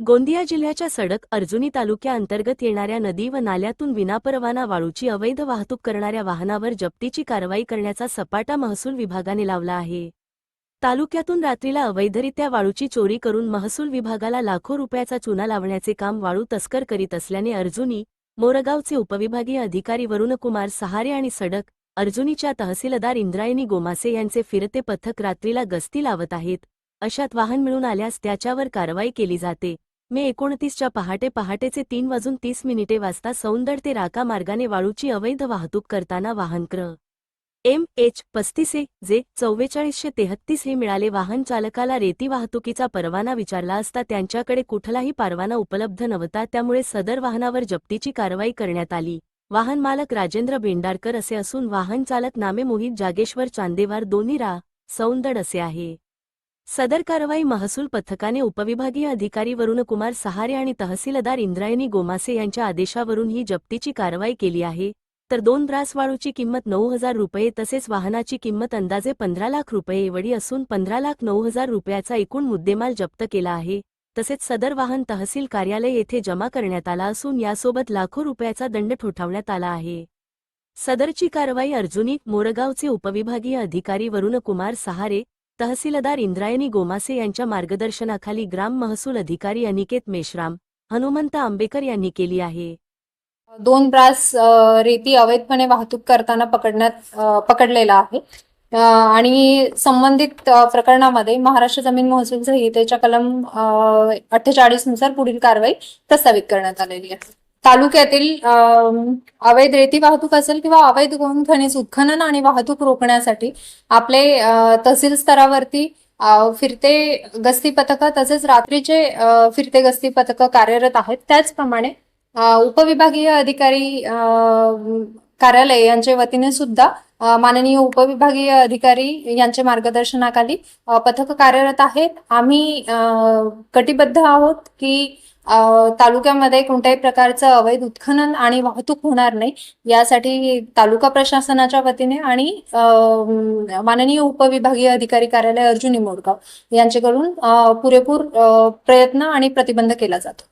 गोंदिया जिल्ह्याच्या सडक अर्जुनी तालुक्याअंतर्गत येणाऱ्या नदी व नाल्यातून विनापरवाना वाळूची अवैध वाहतूक करणाऱ्या वाहनावर जप्तीची कारवाई करण्याचा सपाटा महसूल विभागाने लावला आहे. तालुक्यातून रात्रीला अवैधरित्या वाळूची चोरी करून महसूल विभागाला लाखो रुपयाचा चुना लावण्याचे काम वाळू तस्कर करीत असल्याने अर्जुनी मोरगावचे उपविभागीय अधिकारी वरुणकुमार सहारे आणि सडक अर्जुनीच्या तहसीलदार इंद्रायणी गोमासे यांचे फिरते पथक रात्रीला गस्ती लावत आहेत अशात वाहन मिळून आल्यास त्याच्यावर कारवाई केली जाते. मे एकोणतीसच्या पहाटे पहाटेचे तीन वाजून तीस मिनिटे वाजता सौंदड ते राका मार्गाने वाळूची अवैध वाहतूक करताना वाहन क्र. एम. एच. पस्तीस ए जे चव्वेचाळीसशे तेहत्तीस हे मिळाले वाहन चालकाला रेती वाहतुकीचा परवाना विचारला असता त्यांच्याकडे कुठलाही परवाना उपलब्ध नव्हता त्यामुळे सदर वाहनावर जप्तीची कारवाई करण्यात आली. वाहन मालक राजेंद्र भेंडारकर असे असून वाहन चालक नामे मोहित जागेश्वर चांदेवार दोन्ही रा. सौंदड असे आहे. सदर कारवाई महसूल पथकाने उपविभागीय अधिकारी वरुणकुमार सहारे आणि तहसीलदार इंद्रायणी गोमासे यांच्या आदेशावरून ही जप्तीची कारवाई केली आहे. तर दोन ब्रास वाळूची किंमत नऊ हजार रुपये तसेच वाहनाची किंमत अंदाजे पंधरा लाख रुपये एवढी असून पंधरा लाख नऊ हजार रुपयाचा एकूण मुद्देमाल जप्त केला आहे. तसेच सदर वाहन तहसील कार्यालय येथे जमा करण्यात आला असून यासोबत लाखो रुपयाचा दंड ठोठावण्यात आला आहे. सदरची कारवाई अर्जुनी मोरगावचे उपविभागीय अधिकारी वरुणकुमार सहारे तहसीलदार इंद्रायणी गोमासे यांच्या मार्गदर्शनाखाली ग्राम महसूल अधिकारी अनिकेत मेश्राम हनुमंत आंबेकर यांनी केली आहे. दोन ब्रास रेती अवैधपणे वाहतूक करताना पकडण्यात पकडलेला आहे. आणि संबंधित प्रकरणामध्ये महाराष्ट्र जमीन महसूल संहितेच्या कलम अठ्ठेचाळीसनुसार पुढील कारवाई प्रस्तावित करण्यात आलेली आहे. तालुक्यातील अ, अवैध रेती वाहतूक असेल किंवा अवैध गौण खनिज उत्खनन आणि वाहतूक रोखण्यासाठी आपले तहसील स्तरावरती फिरते गस्ती पथकं तसेच रात्रीचे फिरते गस्ती पथकं कार्यरत आहेत. त्याचप्रमाणे उपविभागीय अधिकारी अ, कार्यालय यांच्या वतीने सुद्धा माननीय उपविभागीय अधिकारी यांच्या मार्गदर्शनाखाली पथक कार्यरत आहेत. आम्ही अ, कटिबद्ध आहोत की तालुक्यामध्ये कोणत्याही प्रकारचं अवैध उत्खनन आणि वाहतूक होणार नाही यासाठी तालुका प्रशासनाच्या वतीने आणि माननीय उपविभागीय अधिकारी कार्यालय अर्जुनी मोडगाव यांच्याकडून पुरेपूर प्रयत्न आणि प्रतिबंध केला जातो.